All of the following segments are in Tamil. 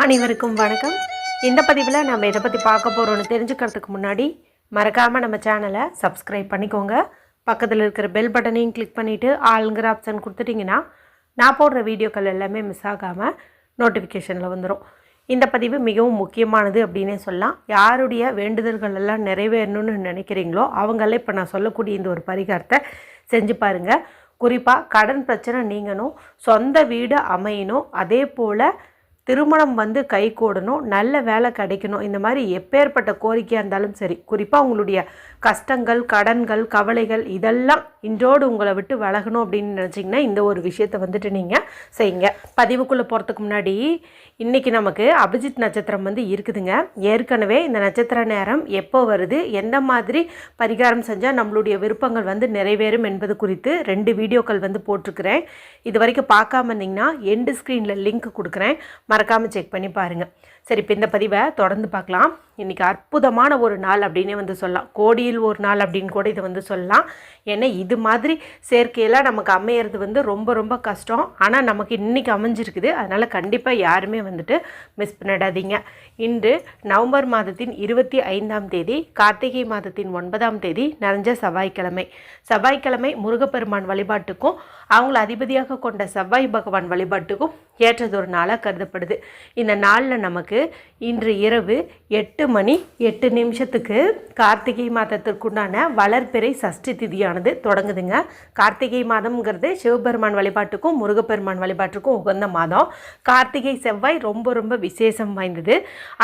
அனைவருக்கும் வணக்கம். இந்த பதிவில் நம்ம எதை பற்றி பார்க்க போகிறோம்னு தெரிஞ்சுக்கிறதுக்கு முன்னாடி மறக்காமல் நம்ம சேனலை சப்ஸ்கிரைப் பண்ணிக்கோங்க. பக்கத்தில் இருக்கிற பெல் பட்டனையும் கிளிக் பண்ணிவிட்டு ஆளுங்கிற ஆப்ஷன் கொடுத்துட்டிங்கன்னா நான் போடுற வீடியோக்கள் எல்லாமே மிஸ் ஆகாமல் நோட்டிஃபிகேஷனில் வந்துடும் இந்த பதிவு மிகவும் முக்கியமானது அப்படின்னே சொல்லலாம். யாருடைய வேண்டுதல்கள் எல்லாம் நிறைவேறணும்னு நினைக்கிறீங்களோ அவங்களே இப்போ நான் சொல்லக்கூடிய இந்த ஒரு பரிகாரத்தை செஞ்சு பாருங்கள் குறிப்பாக கடன் பிரச்சனை நீங்கணும் சொந்த வீடு அமையணும் அதே போல் திருமணம் வந்து கை கூடணும் நல்ல வேலை கிடைக்கணும். இந்த மாதிரி எப்பேற்பட்ட கோரிக்கையாக இருந்தாலும் சரி குறிப்பாக உங்களுடைய கஷ்டங்கள் கடன்கள் கவலைகள் இதெல்லாம் இன்றோடு உங்களை விட்டு விலகணும் அப்படின்னு நினச்சிங்கன்னா இந்த ஒரு விஷயத்தை வந்துட்டு நீங்கள் செய்யுங்க. பதிவுக்குள்ளே போகிறதுக்கு முன்னாடி இன்றைக்கி நமக்கு அபிஜித் நட்சத்திரம் வந்து இருக்குதுங்க. ஏற்கனவே இந்த நட்சத்திர நேரம் எப்போ வருது எந்த மாதிரி பரிகாரம் செஞ்சால் நம்மளுடைய விருப்பங்கள் வந்து நிறைவேறும் என்பது குறித்து ரெண்டு வீடியோக்கள் வந்து போட்டிருக்கிறேன். இது வரைக்கும் பார்க்காம இருந்தீங்கன்னா எண்டு ஸ்க்ரீனில் லிங்க் கொடுக்குறேன். மறக்காமல் செக் பண்ணி பாருங்கள் சரி இப்போ இந்த பதிவை தொடர்ந்து பார்க்கலாம். இன்றைக்கி அற்புதமான ஒரு நாள் அப்படின்னே வந்து சொல்லலாம். கோடியில் ஒரு நாள் அப்படின்னு கூட இதை வந்து சொல்லலாம். ஏன்னா இது மாதிரி சேர்க்கையெல்லாம் நமக்கு அமையிறது வந்து ரொம்ப ரொம்ப கஷ்டம். ஆனால் நமக்கு இன்றைக்கி அமைஞ்சிருக்குது. அதனால் கண்டிப்பாக யாருமே வந்துட்டு மிஸ் பண்ணிடாதீங்க இன்று நவம்பர் மாதத்தின் இருபத்தி ஐந்தாம் தேதி கார்த்திகை மாதத்தின் ஒன்பதாம் தேதி நிறைஞ்ச செவ்வாய்க்கிழமை. செவ்வாய்க்கிழமை முருகப்பெருமான் வழிபாட்டுக்கும் அவங்கள அதிபதியாக கொண்ட செவ்வாய் பகவான் வழிபாட்டுக்கும் ஏற்றதொரு நாளாக கருதப்படுது. இந்த நாளில் நமக்கு இன்று இரவு எட்டு மணி எட்டு நிமிஷத்துக்கு கார்த்திகை மாதத்திற்குண்டான வளர்பிறை சஷ்டி திதியானது தொடங்குதுங்க. கார்த்திகை மாதம்ங்கிறது சிவபெருமான் வழிபாட்டுக்கும் முருகப்பெருமான் வழிபாட்டுக்கும் உகந்த மாதம். கார்த்திகை செவ்வாய் ரொம்ப ரொம்ப விசேஷம் வாய்ந்தது.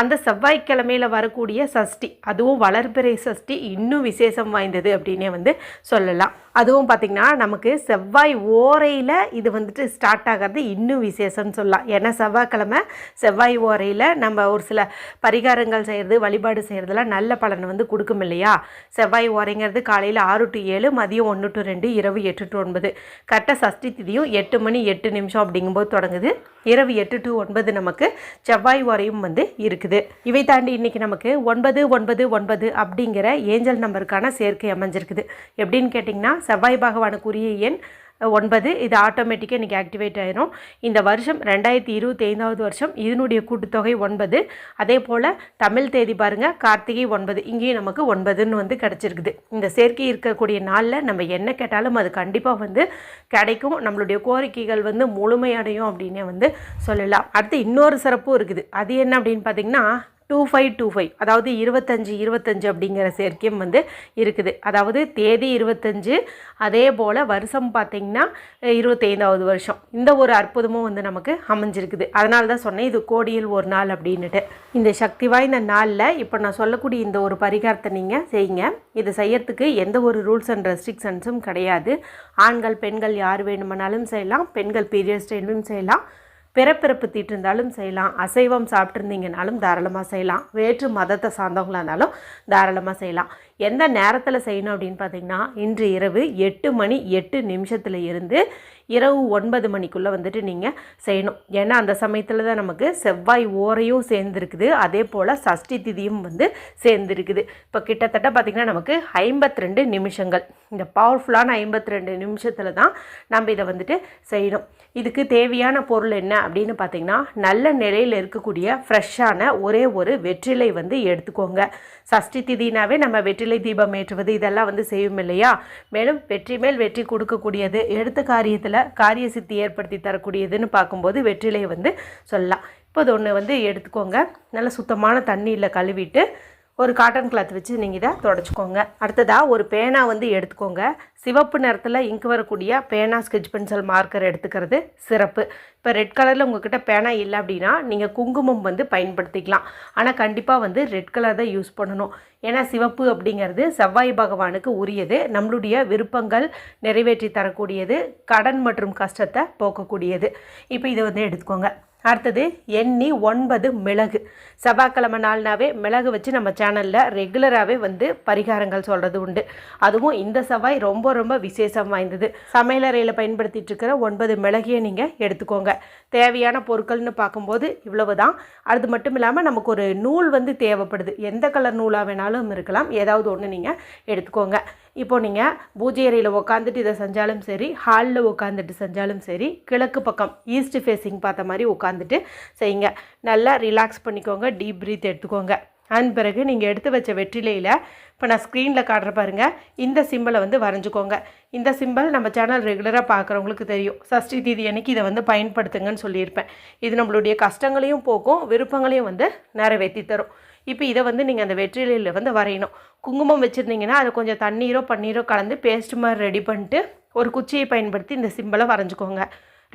அந்த செவ்வாய்க்கிழமையில் வரக்கூடிய சஷ்டி அதுவும் வளர்பிறை சஷ்டி இன்னும் விசேஷம் வாய்ந்தது அப்படின்னே வந்து சொல்லலாம். அதுவும் பார்த்திங்கன்னா நமக்கு செவ்வாய் ஓரையில் இது வந்துட்டு ஸ்டார்ட் ஆகிறது இன்னும் விசேஷம்னு சொல்லலாம். ஏன்னா செவ்வாய்க்கிழமை செவ்வாய் ஓரையில் நம்ம ஒரு சில பரிகாரங்கள் செய்கிறது வழிபாடு செய்கிறதுலாம் நல்ல பலனை வந்து கொடுக்கும் இல்லையா? செவ்வாய் ஓரைங்கிறது காலையில் ஆறு டு ஏழு மதியம் ஒன்று டு ரெண்டு இரவு எட்டு டு ஒன்பது. கரெக்டாக சஷ்டி திதியும் எட்டு மணி எட்டு நிமிஷம் அப்படிங்கும்போது தொடங்குது. இரவு எட்டு டு ஒன்பது நமக்கு செவ்வாய் ஓரையும் வந்து இருக்குது. இவை தாண்டி இன்றைக்கி நமக்கு ஒன்பது ஒன்பது ஒன்பது அப்படிங்கிற ஏஞ்சல் நம்பருக்கான சேர்க்கை அமைஞ்சிருக்குது. எப்படின்னு கேட்டிங்கன்னா செவ்வாய் பகவானுக்குரிய எண் ஒன்பது இது ஆட்டோமேட்டிக்காக இன்றைக்கி ஆக்டிவேட் ஆயிரும். இந்த வருஷம் ரெண்டாயிரத்தி இருபத்தி ஐந்தாவது வருஷம் இதனுடைய கூட்டுத்தொகை ஒன்பது. அதே போல் தமிழ் தேதி பாருங்கள் கார்த்திகை ஒன்பது. இங்கேயும் நமக்கு ஒன்பதுன்னு வந்து கிடச்சிருக்குது. இந்த சேர்க்கை இருக்கக்கூடிய நாளில் நம்ம என்ன கேட்டாலும் அது கண்டிப்பாக வந்து கிடைக்கும். நம்மளுடைய கோரிக்கைகள் வந்து முழுமையடையும் அப்படின்னே வந்து சொல்லலாம். அடுத்து இன்னொரு சிறப்பும் இருக்குது. அது என்ன அப்படின்னு பார்த்தீங்கன்னா டூ ஃபைவ் டூ ஃபைவ் அதாவது இருபத்தஞ்சி இருபத்தஞ்சு அப்படிங்கிற சேர்க்கையும் வந்து இருக்குது. அதாவது தேதி இருபத்தஞ்சு அதே போல் வருஷம் பார்த்திங்கன்னா இருபத்தைந்தாவது வருஷம். இந்த ஒரு அற்புதமும் வந்து நமக்கு அமைஞ்சிருக்குது. அதனால தான் சொன்னேன் இது கோடியில் ஒரு நாள் அப்படின்னுட்டு. இந்த சக்தி வாய்ந்த நாளில் இப்போ நான் சொல்லக்கூடிய இந்த ஒரு பரிகாரத்தை நீங்கள் செய்யுங்க. இது செய்யறதுக்கு எந்த ஒரு ரூல்ஸ் அண்ட் ரெஸ்ட்ரிக்ஷன்ஸும் கிடையாது. ஆண்கள் பெண்கள் யார் வேணுமானாலும் செய்யலாம். பெண்கள் பீரியட்ஸ் டைம்லையும் செய்யலாம். பிறப்பிறப்பு தீட்டிருந்தாலும் செய்யலாம். அசைவம் சாப்பிட்ருந்தீங்கனாலும் தாராளமாக செய்யலாம். வேற்று மதத்தை சார்ந்தவங்களாக இருந்தாலும் தாராளமாக செய்யலாம். எந்த நேரத்தில் செய்யணும் அப்படின்னு பார்த்தீங்கன்னா இன்று இரவு எட்டு மணி எட்டு நிமிஷத்தில் இருந்து இரவு ஒன்பது மணிக்குள்ளே வந்துட்டு நீங்கள் செய்யணும். ஏன்னா அந்த சமயத்தில் தான் நமக்கு செவ்வாய் ஓரையும் சேர்ந்துருக்குது. அதே போல் சஷ்டி திதியும் வந்து சேர்ந்துருக்குது. இப்போ கிட்டத்தட்ட பார்த்திங்கன்னா நமக்கு ஐம்பத்தி ரெண்டு நிமிஷங்கள். இந்த பவர்ஃபுல்லான ஐம்பத்தி ரெண்டு நிமிஷத்தில் தான் நம்ம இதை வந்துட்டு செய்யணும். இதுக்கு தேவையான பொருள் என்ன அப்படின்னு பார்த்தீங்கன்னா நல்ல நிலையில் இருக்கக்கூடிய ஃப்ரெஷ்ஷான ஒரே ஒரு வெற்றிலை வந்து எடுத்துக்கோங்க. சஷ்டி திதினாவே நம்ம வெற்றிலை தீபம் ஏற்றுவது இதெல்லாம் வந்து செய்யும் இல்லையா? மேலும் வெற்றி மேல் வெற்றி கொடுக்கக்கூடியது. எடுத்த காரியத்தில் காரிய சித்தி ஏற்படுத்தி தரக்கூடியதுன்னு பார்க்கும்போது வெற்றிலையை வந்து சொல்லலாம். இப்போ அது ஒன்று வந்து எடுத்துக்கோங்க. நல்லா சுத்தமான தண்ணியில் கழுவிட்டு ஒரு காட்டன் கிளாத் வச்சு நீங்கள் இதை தொடச்சிக்கோங்க. அடுத்ததாக ஒரு பேனா வந்து எடுத்துக்கோங்க. சிவப்பு நிறத்தில் இங்க் வரக்கூடிய பேனா ஸ்கெட்ச் பென்சில் மார்க்கர் எடுத்துக்கிறது சிறப்பு. இப்போ ரெட் கலரில் உங்கள்கிட்ட பேனா இல்லை அப்படின்னா நீங்கள் குங்குமம் வந்து பயன்படுத்திக்கலாம். ஆனால் கண்டிப்பாக வந்து ரெட் கலர் தான் யூஸ் பண்ணணும். ஏன்னா சிவப்பு அப்படிங்கிறது செவ்வாய் பகவானுக்கு உரியது. நம்மளுடைய விருப்பங்கள் நிறைவேற்றி தரக்கூடியது. கடன் மற்றும் கஷ்டத்தை போக்கக்கூடியது. இப்போ இதை வந்து எடுத்துக்கோங்க. அடுத்தது எண்ணி ஒன்பது மிளகு. செவ்வாய்க்கிழமை நாள்னாவே மிளகு வச்சு நம்ம சேனலில் ரெகுலராகவே வந்து பரிகாரங்கள் சொல்கிறது உண்டு. அதுவும் இந்த செவ்வாய் ரொம்ப ரொம்ப விசேஷம் வாய்ந்தது. சமையலறையில் பயன்படுத்திட்டு இருக்கிற ஒன்பது மிளகையை நீங்கள் எடுத்துக்கோங்க. தேவையான பொருட்கள்னு பார்க்கும்போது இவ்வளவு தான் அது மட்டும் இல்லாமல் நமக்கு ஒரு நூல் வந்து தேவைப்படுது. எந்த கலர் நூலாக வேணாலும் இருக்கலாம். ஏதாவது ஒன்று நீங்கள் எடுத்துக்கோங்க. இப்போ நீங்கள் பூஜை அறையில் உட்காந்துட்டு இதை செஞ்சாலும் சரி ஹாலில் உட்காந்துட்டு செஞ்சாலும் சரி கிழக்கு பக்கம் ஈஸ்ட் ஃபேஸிங் பார்த்த மாதிரி உட்காந்துட்டு செய்யுங்க. நல்லா ரிலாக்ஸ் பண்ணிக்கோங்க டீப் ப்ரீத் எடுத்துக்கோங்க. அதன் பிறகு நீங்கள் எடுத்து வச்ச வெற்றிலையில் இப்போ நான் ஸ்க்ரீனில் காட்டுற பாருங்கள் இந்த சிம்பிளை வந்து வரைஞ்சிக்கோங்க. இந்த சிம்பிள் நம்ம சேனல் ரெகுலராக பார்க்குறவங்களுக்கு தெரியும். சஷ்டி தீதி அன்னைக்கு இதை வந்து பயன்படுத்துங்கன்னு சொல்லியிருப்பேன். இது நம்மளுடைய கஷ்டங்களையும் போக்கும் விருப்பங்களையும் வந்து நிறைவேற்றி தரும். இப்போ இதை வந்து நீங்கள் அந்த வெற்றிலையில் வந்து வரையணும். குங்குமம் வச்சுருந்தீங்கன்னா அதை கொஞ்சம் தண்ணீரோ பன்னீரோ கலந்து பேஸ்ட் மாதிரி ரெடி பண்ணிட்டு ஒரு குச்சியை பயன்படுத்தி இந்த சிம்பிளை வரைஞ்சிக்கோங்க.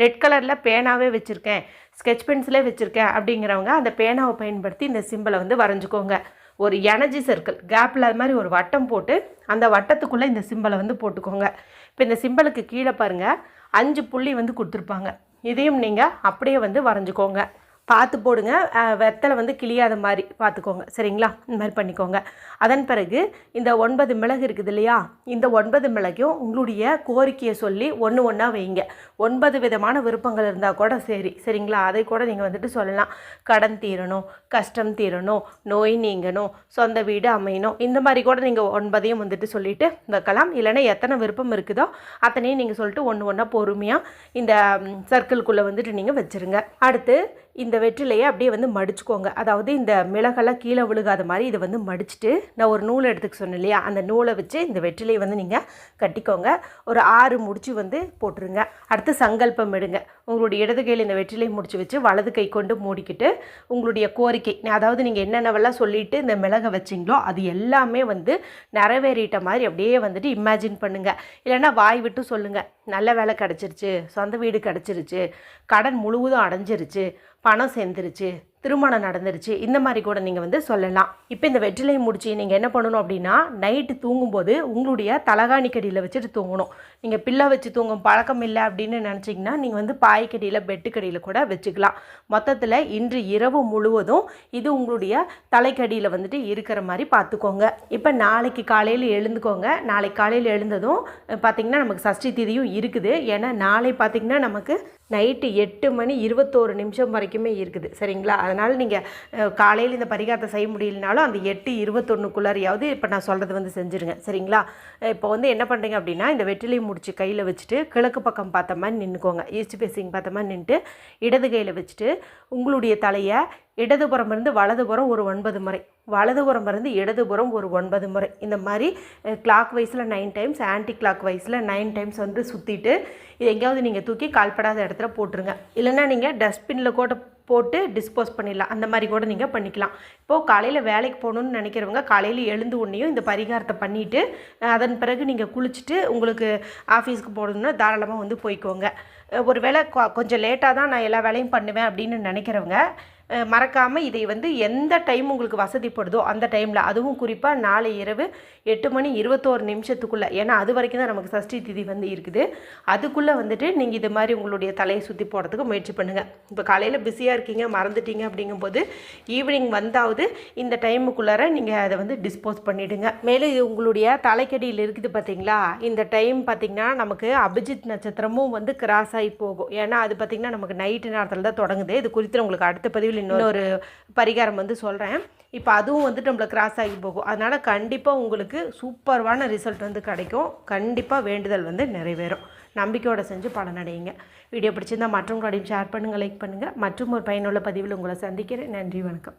ரெட் கலரில் பேனாவே வச்சுருக்கேன். ஸ்கெட்ச் பென்சிலே வச்சுருக்கேன் அப்படிங்கிறவங்க அந்த பேனாவை பயன்படுத்தி இந்த சிம்பிளை வந்து வரைஞ்சிக்கோங்க. ஒரு எனர்ஜி சர்க்கிள் கேப்பில் அது மாதிரி ஒரு வட்டம் போட்டு அந்த வட்டத்துக்குள்ளே இந்த சிம்பிளை வந்து போட்டுக்கோங்க. இப்போ இந்த சிம்பிளுக்கு கீழே பாருங்கள் அஞ்சு புள்ளி வந்து கொடுத்துருப்பாங்க. இதையும் நீங்கள் அப்படியே வந்து வரைஞ்சிக்கோங்க. பார்த்து போடுங்க. வெத்தலை வந்து கிளியாத மாதிரி பார்த்துக்கோங்க. சரிங்களா? இந்த மாதிரி பண்ணிக்கோங்க. அதன் பிறகு இந்த ஒன்பது மிளகு இருக்குது இல்லையா? இந்த ஒன்பது மிளகையும் உங்களுடைய கோரிக்கையை சொல்லி ஒன்று ஒன்றா வைங்க. ஒன்பது விதமான விருப்பங்கள் இருந்தால் கூட சரி. சரிங்களா? அதை கூட நீங்கள் வந்துட்டு சொல்லலாம். கடன் தீரணும் கஷ்டம் தீரணும் நோய் நீங்கணும் சொந்த வீடு அமையணும். இந்த மாதிரி கூட நீங்கள் ஒன்பதையும் வந்துட்டு சொல்லிவிட்டு வைக்கலாம். இல்லைன்னா எத்தனை விருப்பம் இருக்குதோ அத்தனையும் நீங்கள் சொல்லிட்டு ஒன்று ஒன்றா பொறுமையாக இந்த சர்க்கிள்குள்ளே வந்துட்டு நீங்கள் வச்சுருங்க. அடுத்து இந்த வெற்றிலையை அப்படியே வந்து மடிச்சுக்கோங்க. அதாவது இந்த மிளகெல்லாம் கீழே விழுகாத மாதிரி இதை வந்து மடிச்சுட்டு நான் ஒரு நூல் எடுத்துக்க சொன்னேன் இல்லையா? அந்த நூலை வச்சு இந்த வெற்றிலையை வந்து நீங்கள் கட்டிக்கோங்க. ஒரு ஆறு முடிச்சு வந்து போட்டுருங்க. அடுத்து சங்கல்பம் எடுங்க. உங்களுடைய இடது கையில் இந்த வெற்றிலை முடிச்சு வச்சு வலது கை கொண்டு மூடிக்கிட்டு உங்களுடைய கோரிக்கை அதாவது நீங்கள் என்னென்னவெல்லாம் சொல்லிட்டு இந்த மிளகை வச்சிங்களோ அது எல்லாமே வந்து நிறைவேறிட்ட மாதிரி அப்படியே வந்துட்டு இமேஜின் பண்ணுங்கள் இல்லைன்னா வாய் விட்டு சொல்லுங்கள் நல்ல வேலை கிடச்சிருச்சு சொந்த வீடு கிடச்சிருச்சு கடன் முழுவதும் அடைஞ்சிருச்சு பணம் சேர்ந்துருச்சு திருமணம் நடந்துருச்சு. இந்த மாதிரி கூட நீங்கள் வந்து சொல்லலாம். இப்போ இந்த வெற்றிலை முடிச்சு நீங்கள் என்ன பண்ணணும் அப்படின்னா நைட்டு தூங்கும்போது உங்களுடைய தலகாணிக்கடியில் வச்சுட்டு தூங்கணும். நீங்கள் பிள்ளை வச்சு தூங்கும் பழக்கம் இல்லை அப்படின்னு நினச்சிங்கன்னா நீங்கள் வந்து பாய்க்கடியில் பெட்டுக்கடியில் கூட வச்சுக்கலாம். மொத்தத்தில் இன்று இரவு முழுவதும் இது உங்களுடைய தலைக்கடியில் வந்துட்டு இருக்கிற மாதிரி பார்த்துக்கோங்க. இப்போ நாளைக்கு காலையில் எழுந்துக்கோங்க. நாளைக்கு காலையில் எழுந்ததும் பார்த்திங்கன்னா நமக்கு சஷ்டி திதியும் இருக்குது. ஏன்னா நாளை பார்த்திங்கன்னா நமக்கு நைட்டு எட்டு மணி இருபத்தோரு நிமிஷம் வரைக்குமே இருக்குது. சரிங்களா? அதனால் நீங்கள் காலையில் இந்த பரிகாரத்தை செய்ய முடியலனாலும் அந்த எட்டு இருபத்தொன்னுக்குள்ளாரையாவது இப்போ நான் சொல்கிறது வந்து செஞ்சுருங்க. சரிங்களா? இப்போ வந்து என்ன பண்ணுறீங்க அப்படின்னா இந்த வெற்றிலை முடிச்சு கையில் வச்சுட்டு கிழக்கு பக்கம் பார்த்த மாதிரி நின்றுக்கோங்க ஈஸ்ட் ஃபேஸிங் பார்த்த மாதிரி நின்றுட்டு இடது கையில் வச்சுட்டு உங்களுடைய தலையை இடதுபுறம் இருந்து வலதுபுறம் ஒரு ஒன்பது முறை. வலதுபுறம் இருந்து இடதுபுறம் ஒரு ஒன்பது முறை. இந்த மாதிரி கிளாக் வைஸில் நைன் டைம்ஸ் ஆன்டி கிளாக் வைஸில் நைன் டைம்ஸ் வந்து சுற்றிட்டு இது எங்கேயாவது நீங்கள் தூக்கி கால்படாத இடத்துல போட்டுருங்க. இல்லைன்னா நீங்கள் டஸ்ட்பினில் கூட போட்டு டிஸ்போஸ் பண்ணிடலாம். அந்த மாதிரி கூட நீங்கள் பண்ணிக்கலாம். இப்போது காலையில் வேலைக்கு போகணுன்னு நினைக்கிறவங்க காலையில் எழுந்து உடனேயும் இந்த பரிகாரத்தை பண்ணிவிட்டு அதன் பிறகு நீங்கள் குளிச்சுட்டு உங்களுக்கு ஆஃபீஸ்க்கு போகணுன்னா தாராளமாக வந்து போய்க்கோங்க. ஒரு வேளை கொ- கொஞ்சம் லேட்டாக தான் நான் எல்லா வேலையும் பண்ணுவேன் அப்படின்னு நினைக்கிறவங்க மறக்காமல் இதை வந்து எந்த டைம் உங்களுக்கு வசதிப்படுதோ அந்த டைமில் அதுவும் குறிப்பாக நாளை இரவு எட்டு மணி இருபத்தோரு நிமிஷத்துக்குள்ளே ஏன்னா அது வரைக்கும் தான் நமக்கு சஷ்டி திதி வந்து இருக்குது. அதுக்குள்ளே வந்துட்டு நீங்கள் இது மாதிரி உங்களுடைய தலையை சுற்றி போடுறதுக்கு முயற்சி பண்ணுங்கள் இப்போ காலையில் பிஸியாக இருக்கீங்க மறந்துட்டீங்க அப்படிங்கும்போது ஈவினிங் வந்தாவது இந்த டைமுக்குள்ளார நீங்கள் அதை வந்து டிஸ்போஸ் பண்ணிவிடுங்க மேலும் இது உங்களுடைய தலைக்கடியில் இருக்குது பார்த்தீங்களா இந்த டைம் பார்த்திங்கன்னா நமக்கு அபிஜித் நட்சத்திரமும் வந்து கிராஸ் ஆகி போகும். ஏன்னா அது பார்த்திங்கன்னா நமக்கு நைட்டு நேரத்தில் தான் தொடங்குது. இது குறித்து உங்களுக்கு அடுத்த பதிவில் இன்னொரு பரிகாரம் வந்து சொல்கிறேன் இப்போ அதுவும் வந்துட்டு நம்மளை கிராஸ் ஆகி போகும். அதனால் கண்டிப்பாக உங்களுக்கு சூப்பர்வான ரிசல்ட் வந்து கிடைக்கும். கண்டிப்பாக வேண்டுதல் வந்து நிறைவேறும். நம்பிக்கையோடு செஞ்சு பலனடையுங்க வீடியோ பிடிச்சிருந்தா மற்றவங்களோடையும் ஷேர் பண்ணுங்கள் லைக் பண்ணுங்கள் மற்றும் ஒரு பயனுள்ள பதிவில் உங்களை சந்திக்கிறேன். நன்றி வணக்கம்.